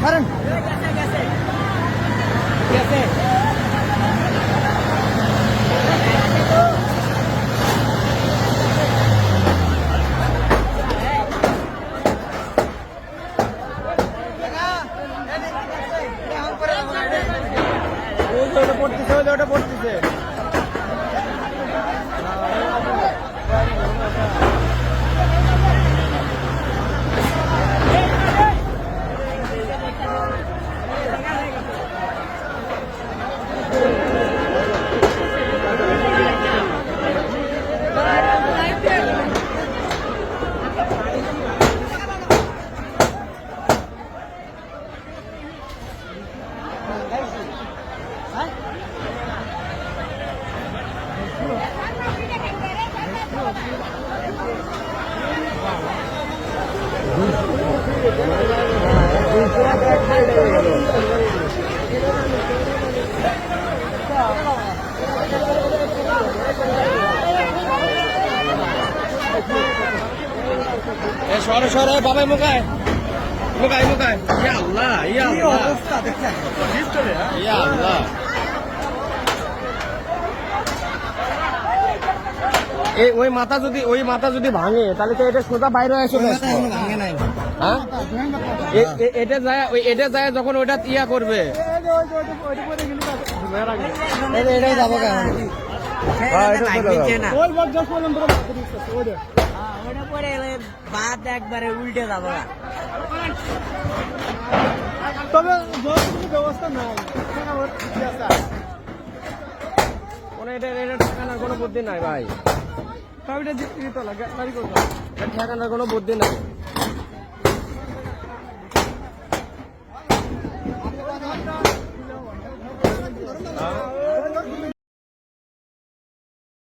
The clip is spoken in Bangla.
ছাড়েন ওটা পড়তেছে ওটা পড়তেছে। সরে সরে বাবাই মুখায়। মুখায় মুখায়। ইয়া আল্লাহ ইয়া আল্লাহ। ইয়া আল্লাহ। এই ওই মাথা যদি ওই মাথা যদি ভাঙে তাহলে তো এটা সোজা বাইরে হয়ে চলে আসবে। হ্যাঁ? এটা যায় ওই এটা যায় যখন ওইটা ইয়া করবে। এটা এটাই যাব হ্যাঁ। ওটা পরে একবারে উল্টে যাব। তবে ব্যবস্থা নাই। কোনো এটা এটা ঠেকানোর কোনো বুদ্ধি নাই ভাই। তবে এটা দিতে লাগে গাড়ি করব। ঠেকানোর কোনো বুদ্ধি নাই।